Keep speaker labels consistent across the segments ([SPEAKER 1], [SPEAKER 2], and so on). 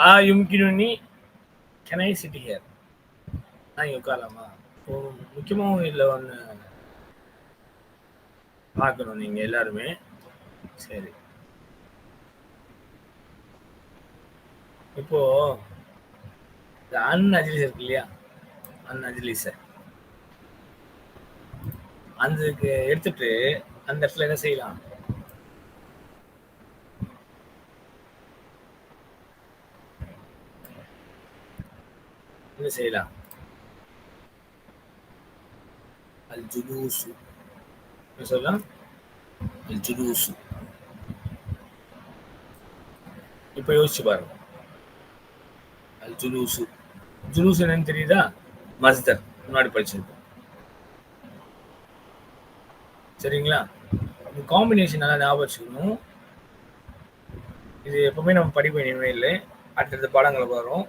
[SPEAKER 1] ஆ யும்கினுனி can I sit here நான் இங்கே உட்காரலாமா இப்போ முக்கியமாக இதில் ஒன்று பார்க்கணும் நீங்கள் எல்லாருமே சரி இப்போ இந்த அன் அஜிலிஸ் இருக்கு இல்லையா அன் அஜிலிஸை அதுக்கு எடுத்துட்டு அந்த இடத்துல என்ன செய்யலாம்? என்ன செய்யலாம்? அல் ஜுலூசு என்ன சொல்லலாம்? அல் ஜுலூசு இப்போ யோசிச்சு பாருங்க. அல் ஜுலூசு ஜுலூஸ் என்னன்னு தெரியுதா? மஸ்தர் முன்னாடி படிச்சிருக்கோம். சரிங்களா? இந்த காம்பினேஷன் நல்லா ஞாபகம் வச்சுக்கணும். இது எப்பவுமே நம்ம படிப்பு இனிமே இல்லை. அடுத்தடுத்த பாடங்கள் வரும்.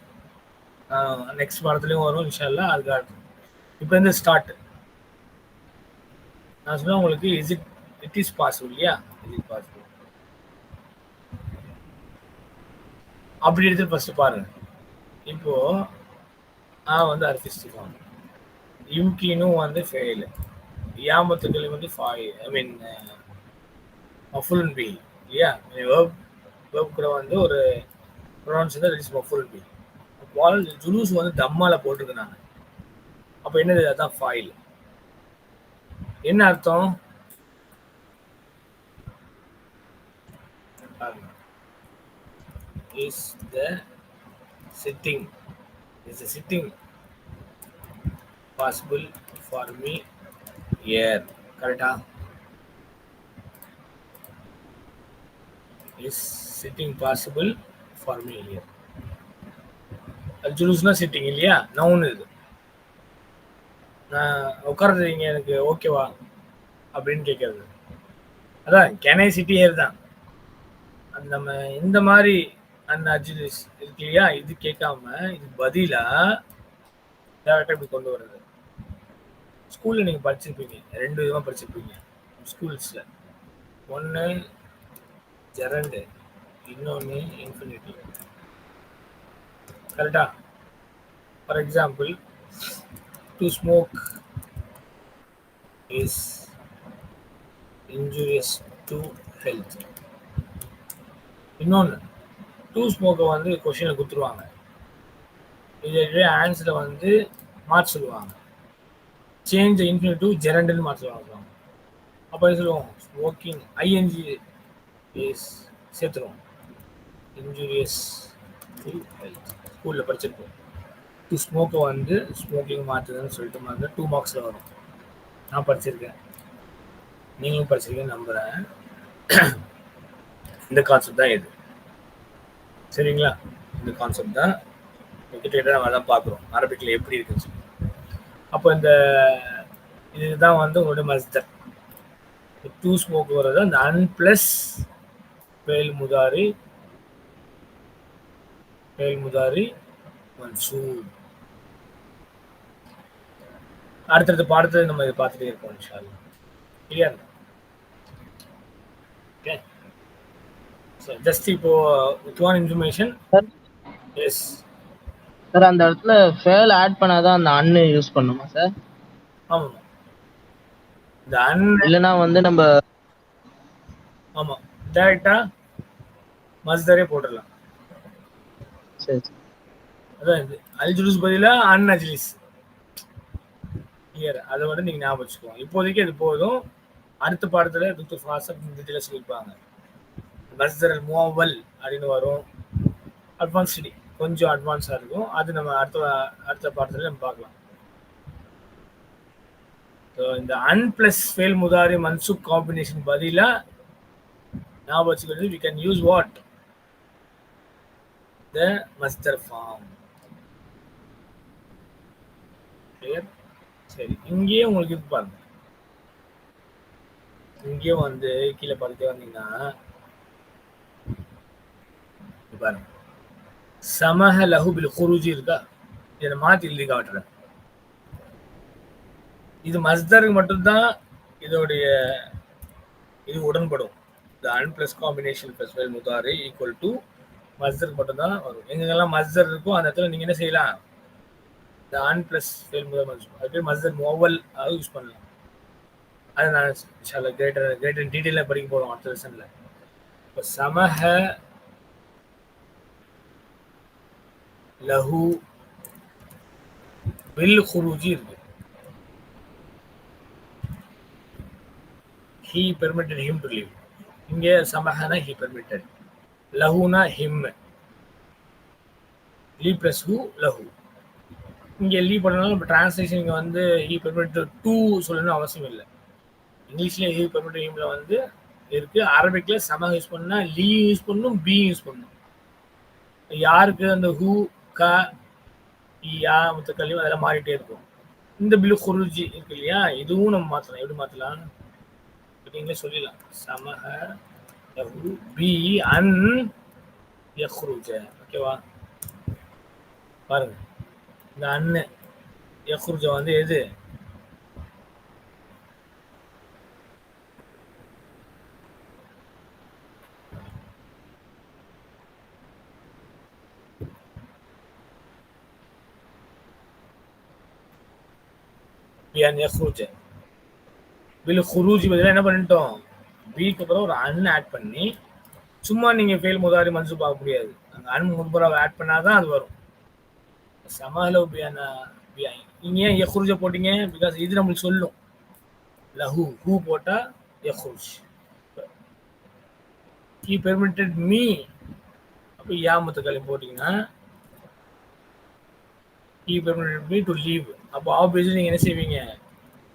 [SPEAKER 1] நெக்ஸ்ட் பாடத்துலையும் வரும் இன்ஷால்லா அதுக்கு அடுத்து. இப்போ இந்த ஸ்டார்ட் நான் சொன்ன உங்களுக்கு is it it is possible இல்லையா இட் இஸ் பாசிபிள் அப்படி எடுத்து ஃபர்ஸ்ட் பாருங்க. இப்போ நான் வந்து அர்த்திஸ்டிஃபான் யும்கினும் வந்து ஃபெயிலு யாமத்துக்கள் வந்து ஃபாய் ஐ மீன் மஃபுல் பி இல்லையா? வேர்ப் வேர்ப் கூட வந்து ஒரு ப்ரொனவுன்ஸ் வந்து இட் இஸ் மஃபுல் பி வால் ஜுலூஸ் வந்து தம்மால போட்டிருக்கிறாங்க. அப்போ என்னது? அதான் ஃபாயில் என்ன அர்த்தம்? Is the sitting is the sitting possible for me here கரெக்டா is sitting possible for me here ஜுலூஸ்னா sitting இல்லையா? நவுன் இது. நான் உட்கார்றது எனக்கு ஓகேவா அப்படின்னு கேட்கறது. அதான் கெனை சிட்டியர் தான். அது நம்ம இந்த மாதிரி அந்த அஜிலிஸ் இருக்கு இல்லையா? இது கேட்காம இது பதிலா டேரக்டாக இப்படி கொண்டு வர்றது. ஸ்கூலில் நீங்கள் படிச்சிருப்பீங்க. ரெண்டு விதமாக படிச்சிருப்பீங்க. ஸ்கூல்ஸில் ஒன்று ஜெரண்டு இன்னொன்று இன்ஃபினிட்டி கரெக்டா? For example to smoke is injurious to health இன்னொன்று டூ ஸ்மோக்கை வந்து கொஷினில் கொடுத்துருவாங்க. இதே ஆன்சரை வந்து மார்க் சொல்லுவாங்க. சேஞ்ச் இன்ஃபினிட் டு ஜெரண்டுன்னு மார்க் சொல்லுவாங்க. அப்போ சொல்லுவோம்? ஸ்மோக்கிங் ஐஎன்ஜி இஸ் சேர்த்துருவோம். இன்ஜூரியஸ் டு ஹெல்த் ஸ்கூலில் படிச்சிருப்போம். டு ஸ்மோக்கை வந்து ஸ்மோக்கிங் மாற்றுதுன்னு சொல்லிட்டு மாதிரி டூ மார்க்ஸில் வரும். நான் படிச்சிருக்கேன். நீங்களும் படிச்சிருக்கேன்னு நம்புகிறேன் இந்த கான்செப்ட் தான் இது. சரிங்களா? இந்த கான்செப்ட் தான் கிட்டத்தட்ட நம்ம தான் பார்க்குறோம். அரபிக்கில் எப்படி இருக்குன்னு சொல்லி. அப்போ இந்த இதுதான் வந்து உங்களோட மஸ்தர் டூ ஸ்மோக் வர்றது அந்த அன் ப்ளஸ் வேல் முதாரி பேல் முதாரி மன்சூர் அடுத்தடுத்த பாடத்தை நம்ம இதை பார்த்துட்டே இருக்கோம் இன்ஷால்லா ஓகே ஸோ ஜஸ்ட் இப்போ with one information
[SPEAKER 2] sir
[SPEAKER 1] yes
[SPEAKER 2] sir அந்த இடத்துல ஃபேல் ஆட் பண்ணாதான் அந்த அன்னு யூஸ் பண்ணுமா சார்
[SPEAKER 1] ஆமாம். இந்த அன்
[SPEAKER 2] இல்லைன்னா வந்து நம்ம
[SPEAKER 1] ஆமாம். டேரெக்டாக மஸ்தரே போட்டுடலாம்.
[SPEAKER 2] சரி
[SPEAKER 1] அதான் இது. அல்ஜுலூஸ் பதிலாக அன் அஜ்லிஸ். கிளியர் அதை வந்து நீங்கள் ஞாபகம் வச்சுக்கோங்க. இப்போதைக்கு அது போதும். அடுத்த பாடத்தில் டாக்டர் ஃபாசப் டீட்டெயிலாக சொல்லியிருப்பாங்க. மஸ்தர் அல் முவல் அப்படின்னு வரும். அட்வான்ஸ் ஸ்டடி கொஞ்சம் அட்வான்ஸாக இருக்கும். அது நம்ம அடுத்த அடுத்த பாடத்தில் நம்ம பார்க்கலாம். ஸோ இந்த அன் பிளஸ் ஃபெயில் முதாரி மன்சூக் காம்பினேஷன் பதிலாக ஞாபகம் வச்சுக்கிறது we can use what the மஸ்தர் form சரி. இங்கேயே உங்களுக்கு இது பாருங்க. இங்கேயும் வந்து கீழே பார்த்துட்டே வந்தீங்கன்னா பாருங்க. சமஹ லஹு பில் குருஜி இருக்கா? இதை மாத்தி எழுதி காட்டுறேன். இது மஸ்தருக்கு மட்டும்தான் இதோடைய இது உடன்படும். த அன் பிளஸ் காம்பினேஷன் பிளஸ் வெல் முதாரி ஈக்குவல் டு மஸ்தர் மட்டும்தான் வரும். எங்கெங்கெல்லாம் மஸ்தர் இருக்கோ அந்த இடத்துல நீங்க என்ன செய்யலாம்? இந்த ஆன் பிளஸ் ஃபெயில் முதல் அது பேர் மஸ்தர் மோவல். அது யூஸ் பண்ணலாம். அதை நான் இன்ஷால்லா கிரேட்டர் கிரேட்டர் டீட்டெயிலாக படிக்க போகிறோம் அடுத்த லெசனில் இப்போ சமஹ லஹு பில் குருஜி இருக்கு. He permitted him to leave இங்கே சமஹனா ஹீ பெர்மிட்டட் லஹுனா ஹிம் லீ ப்ளஸ் ஹூ லஹு இங்கே லீவ் பண்ணாலும் நம்ம டிரான்ஸ்லேஷன் இங்கே வந்து ஹீ பெர்மிட்டட் டூ சொல்லணும்னு அவசியம் இல்லை. இங்கிலீஷ்ல ஹீ பெர்மிட்டட் ஹிம்ல வந்து இருக்கு. அரபிக்கில் சம யூஸ் பண்ணால் லீ யூஸ் பண்ணணும் பி யூஸ் பண்ணணும் யாருக்கு அந்த ஹூ க யா e, முத்தக்கல்லியும் அதெல்லாம் மாறிட்டே இருக்கும். இந்த பில்லு குருஜி இருக்கு இல்லையா? இதுவும் நம்ம மாற்றலாம் எப்படி மாற்றலாம் நீங்களே சொல்லிடலாம். சமஹ லஹு பி அன் யஹ்ருஜ ஓகேவா பாருங்க இந்த அன்னு யஹ்ருஜ வந்து எது பியான் யஹ்ருஜ பில் குரூஜி பதிலாக என்ன பண்ணிட்டோம் பிக்கு அப்புறம் ஒரு அன் ஆட் பண்ணி சும்மா நீங்க ஃபெயில் முதாரி மனசு பார்க்க முடியாது. அந்த அன் முன்புறம் ஆட் பண்ணாதான் அது வரும். சமாலோ பியானா பியாய் நீங்க ஏன் யஹ்ருஜ போட்டீங்க? பிகாஸ் இது நம்மளுக்கு சொல்லும். லஹு ஹூ போட்டா யஹ்ருஜ் ஹி பெர்மிட்டட் மீ அப்போ யா முத்தக்கலை போட்டிங்கன்னா he permitted me to leave அப்போ ஆப்வியஸ்லி நீங்கள் என்ன செய்வீங்க?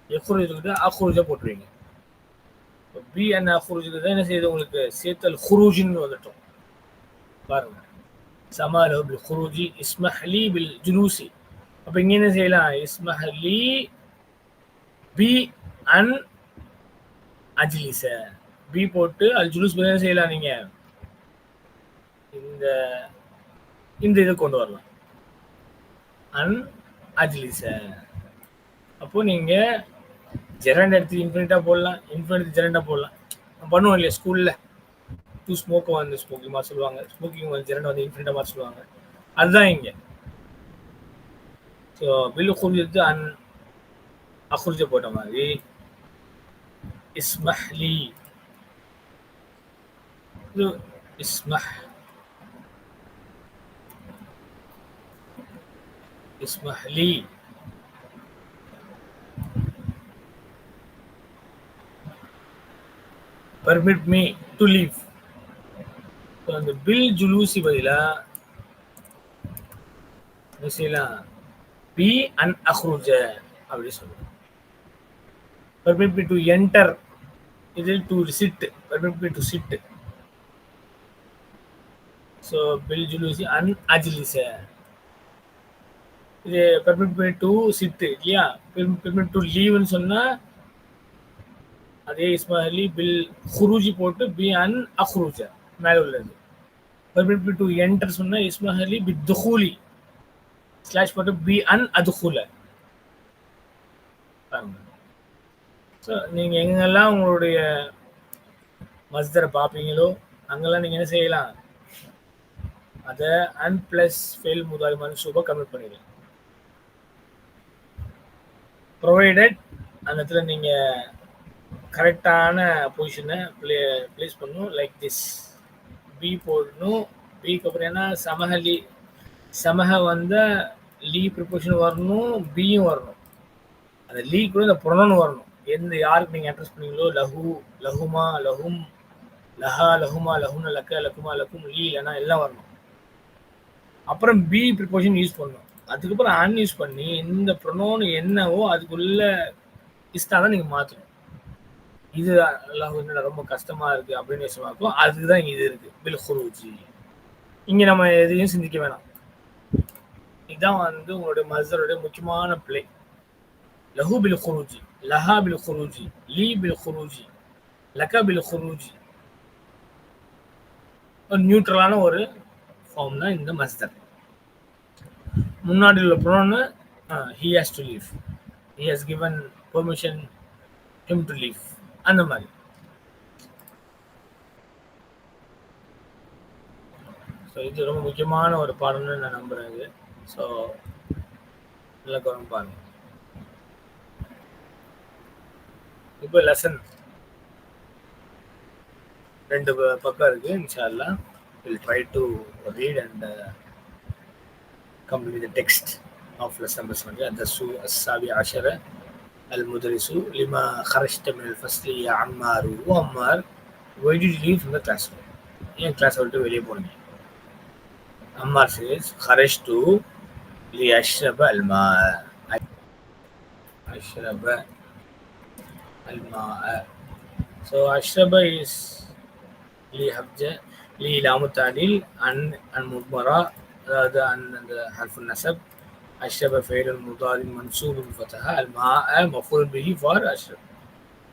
[SPEAKER 1] எஃப்ரூஜுக்கிட்ட அஹ்ரூஜா போட்டுருவீங்க. பி அண்ட் அஹ்ரூஜுக்கு தான் என்ன செய்யுது உங்களுக்கு? சேத்தல் ஹுரூஜின்னு வந்துட்டோம். பாருங்க. சமாலோ பில் ஹுரூஜி இஸ்மஹலி பில் ஜுலூசி. அப்போ இங்கே என்ன செய்யலாம்? இஸ்மஹலி பி அன் அஜ்லிச பி போட்டு அல் ஜுலூஸ் என்ன செய்யலாம் நீங்க? இந்த இந்த இதை கொண்டு வரலாம். அன் அஜ்லிச அப்போ நீங்க ஜெரண்ட் எடுத்து இன்ஃபினிட்டா போடலாம் இன்ஃபினிட் ஜெரண்டா போடலாம். நம்ம பண்ணுவோம் இல்லையா? ஸ்கூல்ல டூ ஸ்மோக் வந்து ஸ்மோக்கிங் மாதிரி சொல்லுவாங்க. ஸ்மோக்கிங் வந்து ஜெரண்ட் வந்து இன்ஃபினிட்டா மாதிரி சொல்லுவாங்க. அதுதான் இங்க. ஸோ பில்லு குறிஞ்சது அன் அகுர்ஜ போட்ட மாதிரி இஸ்மஹ்லி இஸ்மஹ் இஸ்மஹ்லி பர்மிட் மீ டு லீவ் அந்த பில் ஜுலூசி பதிலா என்ன செய்யலாம்? பி அன் அஹ்ருஜ அப்படி சொல்லுவோம். பர்மிட் மீ டு என்டர் இது to sit permit me to sit so bill ஜுலூசி அன் அஜிலிச இது பெர்மிட் மீ டு சிட்டு இல்லையா? பெர்மிட் டு லீவ்னு சொன்னா அதே இஸ்மாயிலி பில் குரூஜி போட்டு பி அன் அஹ்ரூஜ மேலே உள்ளது. பெர்மிட் பி டு என்டர் சொன்ன இஸ்மாஹலி பி துஹூலி ஸ்லாஷ் போட்டு பி அன் அதுஹூல ஸோ நீங்கள் எங்கெல்லாம் உங்களுடைய மஸ்தரை பார்ப்பீங்களோ அங்கெல்லாம் நீங்கள் என்ன செய்யலாம்? அதை அன் பிளஸ் ஃபெயில் முதாரி மன்சூபாக கமிட் பண்ணிடலாம் ப்ரொவைடட் அந்த இடத்துல நீங்கள் கரெக்டான பொசிஷனை ப்ளே ப்ளேஸ் பண்ணணும் லைக் திஸ் பி போடணும். பிக்கு அப்புறம் ஏன்னா சமஹ லீ சமஹ வந்த லீ ப்ரிப்போஷன் வரணும். பியும் வரணும். அந்த லீ கூட இந்த புறணும் வரணும். எந்த யாருக்கு நீங்கள் அட்ரஸ் பண்ணீங்களோ? லஹு லஹுமா லஹும் லஹா லஹுமா லஹுன லக்க லக்குமா லக்கும் லீ இல்லைனா எல்லாம் வரணும். அப்புறம் பி ப்ரிப்போஷன் யூஸ் பண்ணணும். அதுக்கப்புறம் அன் யூஸ் பண்ணி இந்த ப்ரொனோன் என்னவோ அதுக்குள்ள இஸ்டா தான் நீங்கள் மாற்றணும் இது அல்லாஹ் என்னடா ரொம்ப கஷ்டமா இருக்கு அப்படின்னு விஷயமாக்கும் அதுதான் தான் இது இருக்கு. பில் குருஜி இங்க நம்ம எதையும் சிந்திக்க வேணாம். இதுதான் வந்து உங்களுடைய மசருடைய முக்கியமான பிளே லஹு பில் குருஜி லஹா பில் குருஜி லீ பில் குருஜி லக்க பில் குருஜி ஒரு நியூட்ரலான ஒரு ஃபார்ம் தான் இந்த மஸ்தர். முன்னாடி உள்ள ப்ரோன்னு he has to leave he has given permission him to leave அந்த மாதிரி. ஸோ இது ரொம்ப முக்கியமான ஒரு பாடம்னு நான் நம்புகிறேன் இது. ஸோ நல்லா கவனம் பாருங்க. இப்போ லெசன் ரெண்டு பக்கம் இருக்கு இன்ஷால்லா will try to read and complete the text of lesson numbers வந்து அந்த சு அசாபி ஆஷரை المدرس لما خرجت من الفصل يا عمار وعمار why did you leave from the classroom ஏன் கிளாஸ் விட்டு வெளியே போனீங்க Ammar says خرجت لأشرب الماء أشرب الماء so أشرب is لهبجة لام التعديل عن عن مضمرة هذا عن عن حرف النسب أشرب فعل مضارع منصوب بالفتحة الماء مفعول به for أشرب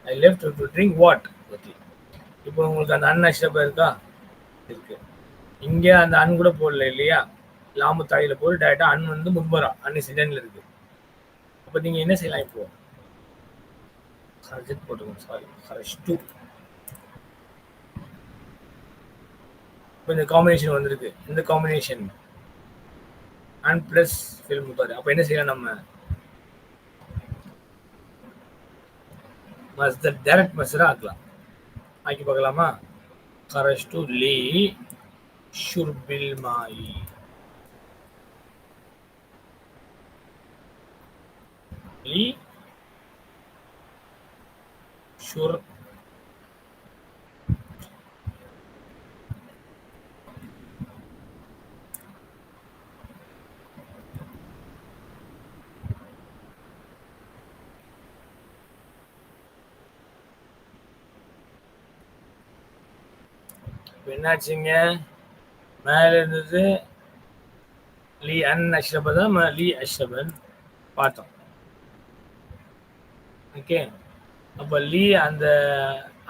[SPEAKER 1] I left to drink what okay. இப்போ உங்களுக்கு அந்த அன் அஷ்ரப இருக்கா இருக்கு இங்க அந்த அன் கூட போடல இல்லையா லாமு தாயில போட்டு டேரக்டா அன் வந்து முன்பரா அன் சிடன்ல இருக்கு அப்ப நீங்க என்ன செய்யலாம் இப்போ ஹர்ஜத் போட்டுக்கோங்க சாரி ஹரஷ் டூ இப்போ இந்த காம்பினேஷன் வந்திருக்கு இந்த காம்பினேஷன் அண்ட் பிளஸ் ஃபில்ம் முத்தாரு அப்போ என்ன செய்யலாம் நம்ம? மஸ்தர் டைரக்ட் மஸ்தரா ஆக்கலாம். ஆக்கி பார்க்கலாமா? கரஸ்டு லீ ஷுர்பில் மாயி லீ ஷுர் என்னாச்சுங்க? மேல இருந்தது லீ அன் அஷ்ரப தான் லீ அஷ்ரபன் பார்த்தோம். ஓகே? அப்ப லீ அந்த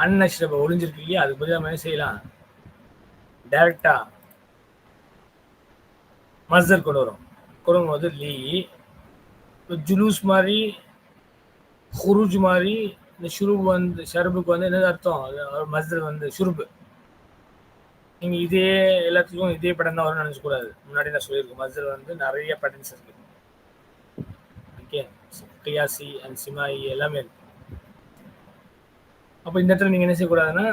[SPEAKER 1] அன் அஷ்ரப ஒளிஞ்சிருக்கு இல்லையா? அதுக்கு பதிலா நம்ம என்ன செய்யலாம்? டைரக்டா மஸ்தர் கொண்டு வரும். கொண்டு வரும்போது லீ ஜுலூஸ் மாதிரி ஹுருஜ் மாதிரி இந்த ஷுருப் வந்து ஷருபுக்கு வந்து என்னது அர்த்தம்? அது மஸ்தர் வந்து ஷுருபு நீங்க இதே எல்லாத்துக்கும் இதே படம் தான் வரும்னு நினைச்ச முன்னாடி நான் சொல்லியிருக்கேன். மஸ்தர் வந்து நிறைய பேட்டர்ன்ஸ் இருக்கு. ஓகே? கியாசி அண்ட் சிமாயி எல்லாமே இருக்கு. அப்போ இந்த இடத்துல நீங்க என்ன செய்யக்கூடாதுன்னா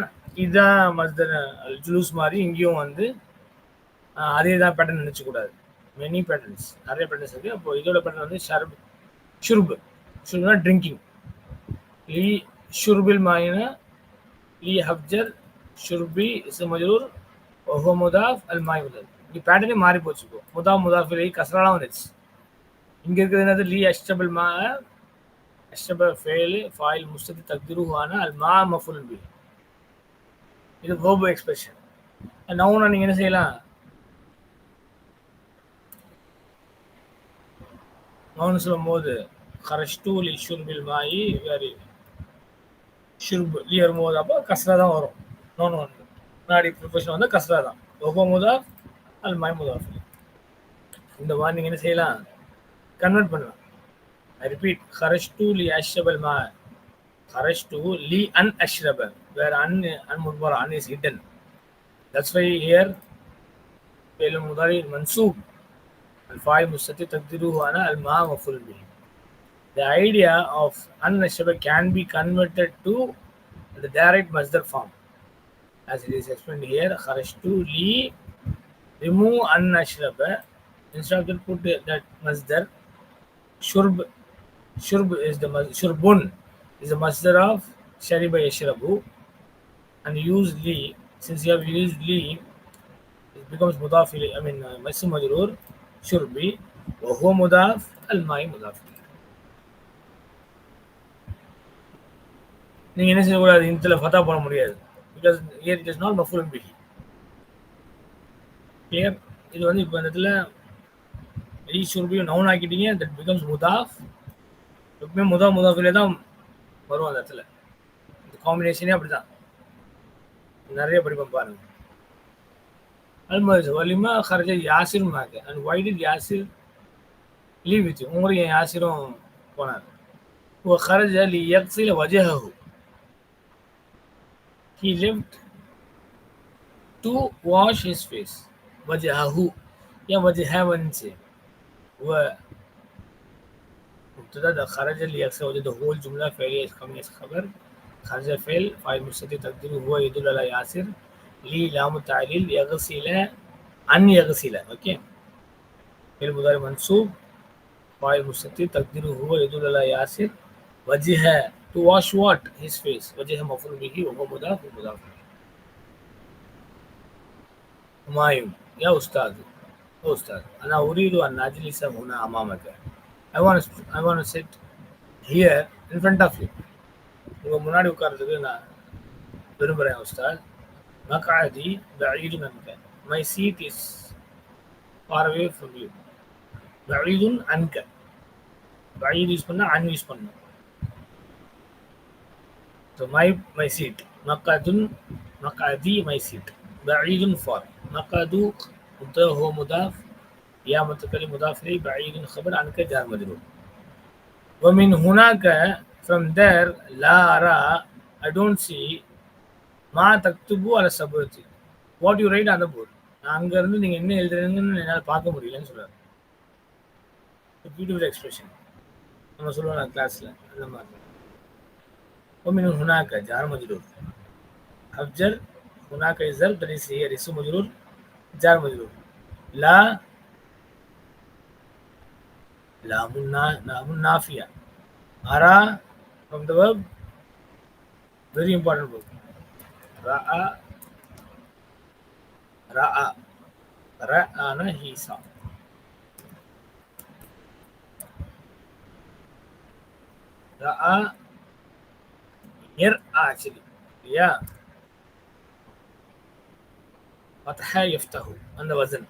[SPEAKER 1] இதுதான் மஸ்தர் ஜுலூஸ் மாதிரி இங்கேயும் வந்து அதே தான் பேட்டர்ன் நினைச்ச மெனி பேட்டர்ன்ஸ் நிறைய பேட்டர்ன்ஸ் இருக்கு. அப்போ இதோட பேட்டர்ன் வந்து ஷர்ப் ஷுர்பு. ஷுர்புனா ட்ரிங்கிங் லீ ஷுர்பில் மாயின லீ ஹப்ஜர் ஷுர்பி இஸ் மஜூர் ஒஹோ முதாஃப் அல் மாய் முதாஃப் இங்கே பேட்டர்னே மாறி போச்சு இப்போ. முதா முதாஃப் இலை கசராலாம் வந்துச்சு இங்கே இருக்கிறது என்னது? லீ அஷ்டபல் மா அஷ்டப ஃபேல் ஃபாயில் முஸ்ததி தக்திருஹான அல் மா மஃபுல் பி. இது வேர்பு எக்ஸ்பிரஷன் நவுனா நீங்கள் என்ன செய்யலாம்? நவுன் சொல்லும்போது கரஷ்டு லி ஷுர்பில் மாயி வேறு ஷுர்பு லீ வரும்போது அப்போ கசரா தான் வரும். நோன் ஒன்று முன்னாடி ப்ரிப்பரேஷன் வந்து கஸ்ரா தான் ஒவ்வொரு முதாஃப் அல் மாய் முதாஃப் இந்த மாதிரி நீங்கள் என்ன செய்யலாம் கன்வெர்ட் பண்ணலாம் ஐ ரிப்பீட் கரஷ்டு லி அஷ்ரபல் மா கரஷ்டு லி அன் அஷ்ரப வேற an an முட்பர் an is hidden that's why here فعل مضارع منصوب الفاعل مستتر تقديره أنا الماء مفعول به the idea of an-nashaba can be converted to the direct masdar form as it is explained here, kharashtu li, remove an ashraba. Instead of put that masdar. Shurb, shurb is the shurbun is the masdar of shariba yashrabu, and use li. Since you have used li, it becomes mudaf. I mean, masim majrur, shurbi, wa huwa mudaf, al mai mudaf. நீங்கள் என்ன செய்யக்கூடாது இன்த்தில் போட முடியாது because here it is not mafulun bihi. இது வந்து இப்போ இந்த இதில் ஈஸ்வரபையும் நவுன் ஆக்கிட்டீங்க தட் பிகம்ஸ் முதாஃப் எப்பவுமே முதா முதாஃபிலே தான் வரும் அந்த இடத்துல. இந்த காம்பினேஷனே அப்படி தான் நிறைய படிப்பேன் பாருங்க. அல்மது வலிமா ஹர்ஜ Yasir மாக்கு? And why did Yasir leave with உங்களுக்கு என் யாசிரும் போனார்? ஓ ஹர்ஜ லி எக்ஸில் வஜஹூ he lived to wash his face. Vajahu. Yeah, Vajahavan say. Where? The Kharaja Liyaksa, the whole Jumla Fairy is coming as cover. Kharaja fell, five Musati Takdir, who are Li Lamu Ta'lil, Yagasila, Un Yagasila. Okay. Fail Mudar Mansu, five Musati Takdir, who. to wash what his face وجه مفعول به وهو مضاف ومضاف إليه. همايون يا أستاذ يا أستاذ أنا أريد أن أجلس هنا أمامك I want to I want to sit here in front of you உங்க முன்னாடி உட்கார்றதுக்கு நான் விரும்புகிறேன் உஸ்தாத் மகாதி بعيد عنك my seat is far away from you بعيد عنك بعيد use பண்ணா an use பண்ணணும் so my my seat மகாதுன் மகாதி my seat بعيد far مقادو مبتدا هو مضاف يا متكلم مضاف إليه بعيد خبر عنك جار مجرور ومن هناك from there لا أرى I don't see ما تكتب على السبورة what you write on the board நான் அங்க இருந்து நீங்க என்ன எழுதுறீங்கன்னு என்னால பார்க்க முடியலன்னு சொல்றாரு பியூட்டிஃபுல் எக்ஸ்பிரஷன் நம்ம சொல்லுவோம் கிளாஸ்ல அந்த மாதிரி ومن هناك جار مجرور أفجر هناك إزر that is here اسم مجرور جار مجرور لا لام النا- لام النافية أرى from the verb very important verb رأى رأى رأى he saw رأى يرأى actually yeah فتح يفتح அந்த வசன்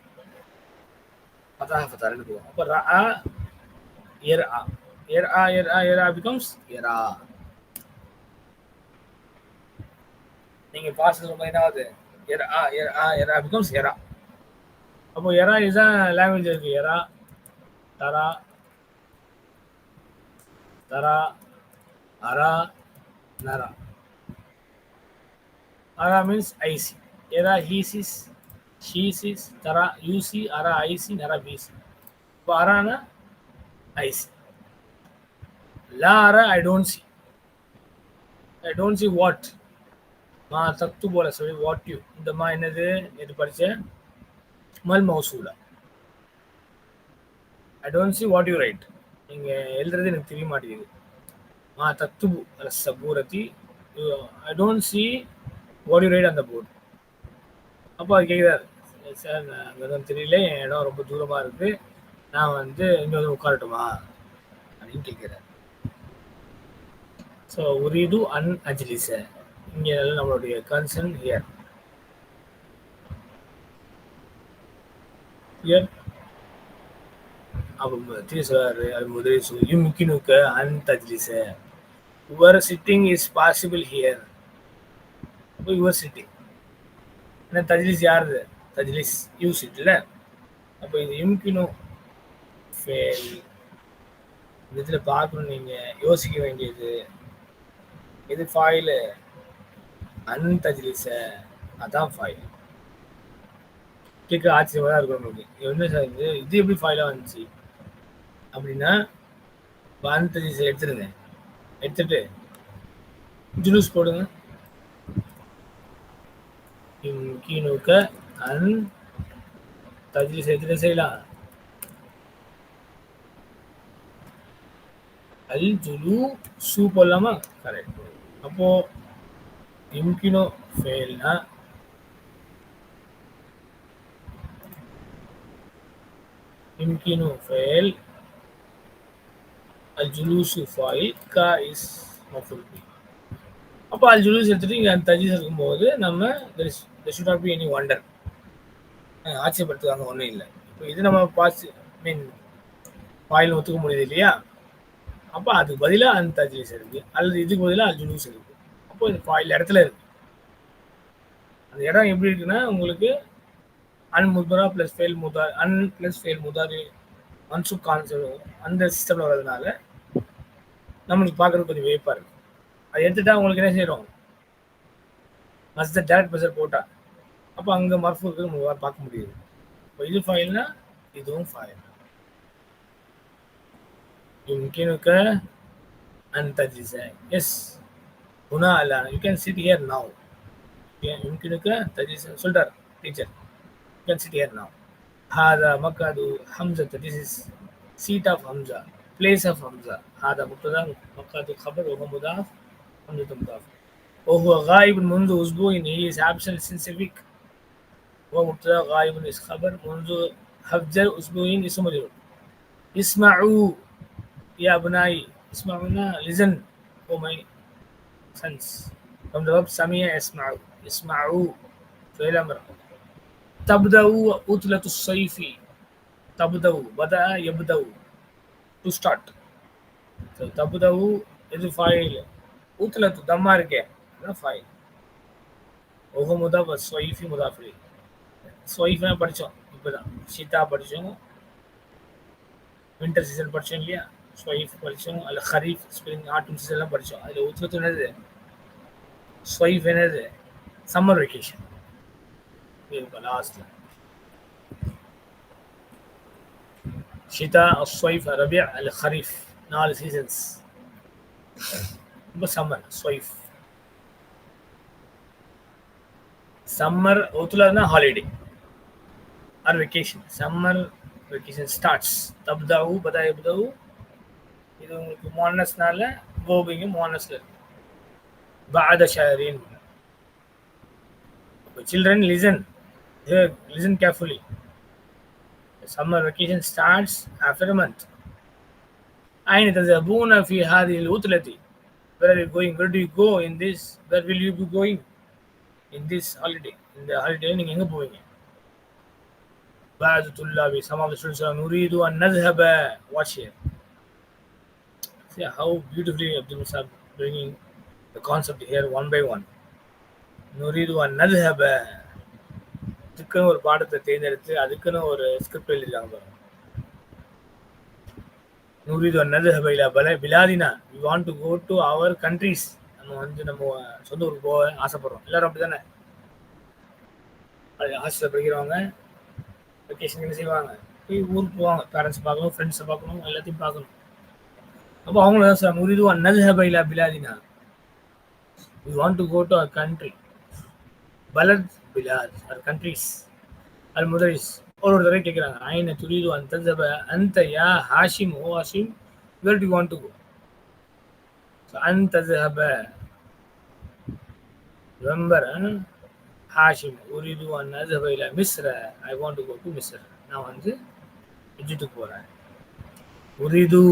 [SPEAKER 1] فتح فتح ரெண்டு போகும் அப்ப رأى يرأى يرأى يرأى يرأى becomes يرى நீங்க பாஸ் சொல்லும்போது என்ன ஆகுது يرأى يرأى يرأى becomes يرى அப்போ يرى இஸ் லாங்குவேஜ் இருக்கு يرى தரா தரா அரா நரா அரா மீன்ஸ் ஐசி எரா he sees she sees தரா you see அரா I see நரா we see இப்போ அரானா I see லா அரா I don't see. I don't see what. மா தத்து போல சொல்லி வாட் யூ இந்த மா என்னது? இது படிச்ச? மல் மௌசூலா. I don't see what you write நீங்க எழுதுறது எனக்கு தெரிய மாட்டேங்குது. மா தத்துபு அல சபூரத்தி I don't see what you write அந்த போர்டு அப்போ அது கேட்குறாரு சார் நான் அங்கே தான் தெரியல என் இடம் ரொம்ப தூரமாக இருக்குது நான் வந்து இங்கே வந்து உட்காரட்டுமா அப்படின்னு கேட்குறேன் ஸோ உரிது அன் அஜ்லிஸ இங்கே நம்மளுடைய கன்சர்ன் ஹியர் ஹியர் அப்போ சொல்றாரு அது முதலில் சொல்லி. யும்கினுக்க அன் தஜ்லிஸ your sitting is possible here அப்போ யுவர் சிட்டிங் ஏன்னா தஜ்லிஸ் யாருது? தஜ்லிஸ் யூ சிட்டில் அப்போ இது யும்கினோ ஃபேல் இந்த இதில் பார்க்கணும் நீங்கள் யோசிக்க வேண்டியது. இது ஃபாயில் அன்தஜ்லிஸ அதான் ஃபாயில் கேட்க ஆச்சரியமாக தான் இருக்கும் நமக்கு என்ன சார் இது? இது எப்படி ஃபாயிலாக வந்துச்சு? அப்படின்னா இப்போ தஜ்லிஸை எடுத்துருந்தேன் எடுத்துட்டு ஜூஸ் போடுங்க. கீனுக்க அன் தஜ்லிஸ் எடுத்துட்டு செய்யலாம். அல் ஜுலு சூ போடலாமா? கரெக்ட் அப்போ இம்கினோ ஃபெயில்னா இம்கினோ ஃபெயில் அல்ஜுலூசு ஃபாயில் கா இஸ் மஃபுல் பி அப்போ அல் ஜுலூஸ் எடுத்துட்டு இங்கே அந்த தஜீஸ் இருக்கும்போது நம்ம should not be any wonder ஆச்சரியப்படுத்துவாங்க ஒன்றும் இல்லை. இப்போ இது நம்ம பாஸ் மீன் ஃபாயில் ஒத்துக்க முடியுது இல்லையா? அப்போ அதுக்கு பதிலாக அந்த தஜீஸ் இருக்குது அல்லது இதுக்கு பதிலாக அல் ஜுலூஸ் இருக்குது அப்போ இது ஃபாயில் இடத்துல இருக்கு. அந்த இடம் எப்படி இருக்குன்னா உங்களுக்கு அன் முதரா ப்ளஸ் ஃபெயில் முதார் அன் ப்ளஸ் ஃபெயில் முதாரி மன்சுக் கான்செப்ட் அந்த சிஸ்டமில் வர்றதுனால நம்மளுக்கு பார்க்குறது கொஞ்சம் வேப்பாக இருக்கு அது எடுத்துட்டா உங்களுக்கு என்ன செய்யறோம் மஸ்த டேரக்ட் ப்ரெஷர் போட்டா அப்போ அங்கே மர்ஃபுக்கு நம்ம பார்க்க முடியுது இப்போ இது ஃபைல்னா இதுவும் file يمكنك أن تجلس yes هنا الآن you can sit here now يمكنك أن تجلس சொல்றார் teacher you can sit here now هذا مقعد حمزة this is seat of حمزة Place of حمزة هذا مبتدأ مقعد الخبر وهو مضاف حمزة مضاف وهو غائب منذ أسبوع he is absent since a هو مبتدأ غائب is خبر منذ هفجر أسبوع اسم مجرور اسمعوا يا أبنائي. اسمعونا. Listen oh my sons. from the verb سمع اسمعوا. اسمعوا. فعل أمر. تبدأوا أطلة الصيف. تبدأوا بدأ يبدأ. To start so தப்பு தவு இது file ஊத்துல தம்மா இருக்கே. அதான் foil ஒஹு முதாஃப சொய்ஃபி முதாஃபி சொய்ஃப்னா படித்தோம் இப்போ தான் சீதா படித்தோம் வின்டர் சீசன் படித்தோம் இல்லையா? சொய்ஃப் படித்தோம் அல்ல ஹரீஃப் ஸ்ப்ரிங் ஆட்டம் சீசன்லாம் படித்தோம் அதில் உத்திரத்து என்னது? சொய்ஃப் என்னது? சம்மர் வெக்கேஷன் லாஸ்ட்டில் ஷிதா அஸ்வைஃப் ரபியா அல் ஹரீஃப் நாலு சீசன்ஸ் ரொம்ப சம்மர் ஸ்வைஃப் summer ஒத்துலன்னா holiday or vacation summer vacation starts தப்தாவு பதா எப்தாவு இது உங்களுக்கு மோனஸ்னால கோபிங்க மோனஸ்ல இருக்கு. பாத ஷாரின் children listen listen carefully summer vacation starts after a month أين تذهبون في هذه العطلة where are you going where do you go in this where will you be going in this holiday in the holiday நீங்க எங்க போவீங்க بعض الطلاب some of the students are نريد أن نذهب watch here see how beautifully Abdul Musab bringing the concept here one by one நுரீது an நதுஹப அதுக்குன்னு ஒரு பாடத்தை தேர்ந்தெடுத்து அதுக்குன்னு ஒரு script எழுதிருக்காங்க பாருங்க. நுரீது அன் பல பிலாதினா we want to go to our countries நம்ம வந்து நம்ம சொந்த ஊருக்கு போக ஆசைப்படுறோம். எல்லாரும் அப்படி தானே ஹாஸ்டலில் படிக்கிறவங்க வெக்கேஷன் என்ன செய்வாங்க? போய் ஊருக்கு போவாங்க. பேரண்ட்ஸ் பார்க்கணும் ஃப்ரெண்ட்ஸை பார்க்கணும் எல்லாத்தையும் பார்க்கணும். அப்போ அவங்கள தான் சார் முரிது அன் நதுஹப பிலாதினா we want to go to our country பலத் Pilate our countries al முதரிஸ் ஒரு ஒரு தடவை கேட்குறாங்க ஐன துரிது அந்த தப அந்த யா ஹாஷிம் ஓ Hashim where do want to go அந்த தப ரிமெம்பர் ஹாஷிம் உரிது அன் அசப இல மிஸ்ர I want to go to மிஸ்ர நான் வந்து எஜிப்துக்கு போகிறேன் உரிது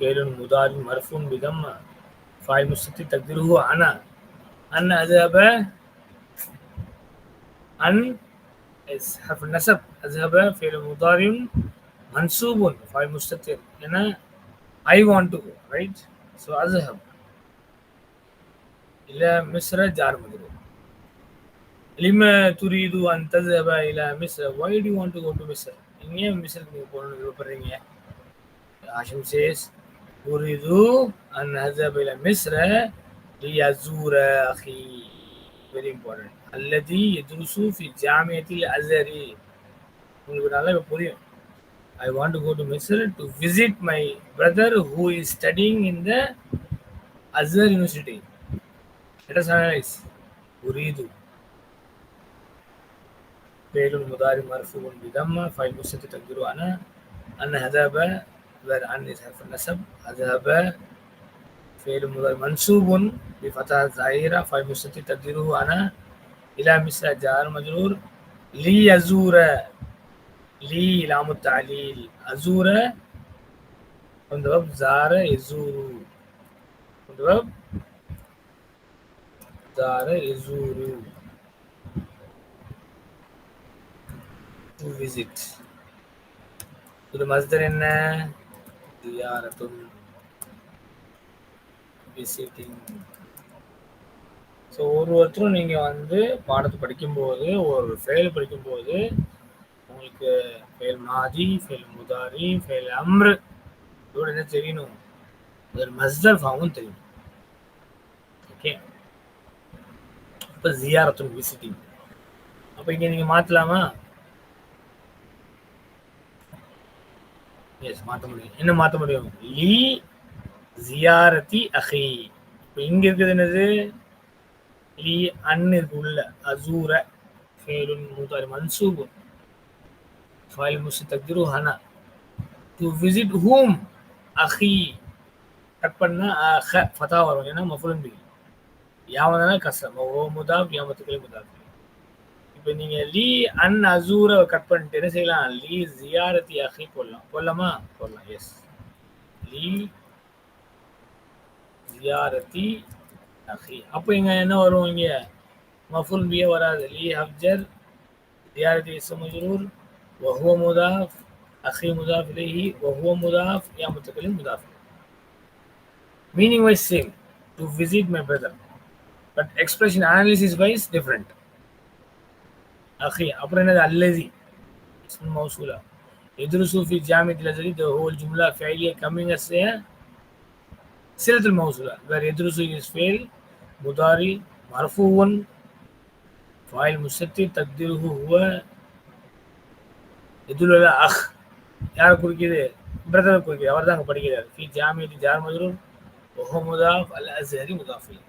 [SPEAKER 1] கேளுன் முதாரி மர்ஃபூன் பிதம்மா فاعل مستتر تقديره أنا அன் அஸ்ஹப அன் எஸ் ஹஃப் நசப் அஸ்ஹப ஃபீல் முதாரியும் மன்சூபுன் ஃபாய் முஸ்தத்திர் என I want to right so Ashab இல்லை மிஸ்ர ஜார் மதுரு லிம துரிது அன் தஸ்ஹப இல்லை மிஸ்ர why do want to go to மிஸ்ர நீங்கள் ஏன் மிஸ்ருக்கு நீங்கள் போகணும்னு விருப்பப்படுறீங்க ஹாஷிம் சேஸ் உரிது அன் ஹஸ்ஹப இல்லை மிஸ்ர ليزور أخي very important الذي يدرس في جامعة الأزهر உங்களுக்கு நல்லா இப்போ புரியும் I want to go to Misr to visit my brother who is studying in the Azhar University. Let us analyze. أريد فعل مضارع مرفوع بضمة فاعل مستتر تقديره أنا أن هذاب where an is حرف النسب أذهب فعل مضارع منصوب بفتحة ظاهرة فاعل مستتر تقديره أنا إلى مصر جار مجرور ليزور لي لام التعليل أزور from the verb زار يزور from the verb زار يزور to visit இது மஸ்தர் என்ன தியாரத்துன் visiting so ஒரு ஒருத்தரும் நீங்கள் வந்து பாடத்தை படிக்கும்போது ஒரு fail படிக்கும்போது உங்களுக்கு ஃபெயில் மாதி ஃபெயில் முதாரி ஃபெயில் அம்ரு இதோட என்ன தெரியணும்? ஒரு மஸ்தர் ஃபார்மும் தெரியும் ஓகே இப்போ ஜியாரத்தும் விசிட்டிங் அப்போ இங்கே நீங்க மாத்தலாமா? எஸ் மாற்ற முடியும். என்ன மாத்த முடியும்? லீ ஜியாரதி அஹி. இப்போ இங்கே இருக்குது என்னது? லீ அன் இருக்கு உள்ள. அசூர ஃபேலுன் மூத்தாரி மன்சூப். ஃபைல் முஸ்தக்திரு ஹனா. டு விசிட் ஹூம் அஹி. கட் பண்ணா அஹ ஃபதா வரும். ஏன்னா மஃபுலன் பி யாவதான கசம் ஓ முதாப் யாமத்துக்களே முதாப். இப்போ நீங்க லீ அன் அசூரை கட் பண்ணிட்டு என்ன செய்யலாம்? லீ ஜியாரதி அஹி போடலாம். போடலாமா? போடலாம் எஸ் லீ ஜியாரதி அஹி அப்போ இங்க என்ன வரும் இங்க மஃபுல் பியே வராது லீ ஹப்ஜர் ஜியாரதி இஸ்ம் மஜ்ரூர் وهو مضاف أخي مضاف إليه وهو مضاف يا متكلم مضاف meaning wise same to visit my brother but expression analysis wise different أخي أبرنا என்னது الذي اسم موصولة يدرس في جامعة الأزهر ده هو الجملة فعلية coming as a صلة الموصولة where يدرس is فعل مضاري مرفوع فاعل مستتر تقديره هو يدل على أخ யார் குறிக்குது பிரதர் குறிக்குது அவர் தான் அங்கே படிக்கிறார் ஃபி ஜாமியத்தி ஜார் மஜ்ரூர் وهو مضاف الأزهري مضاف إليه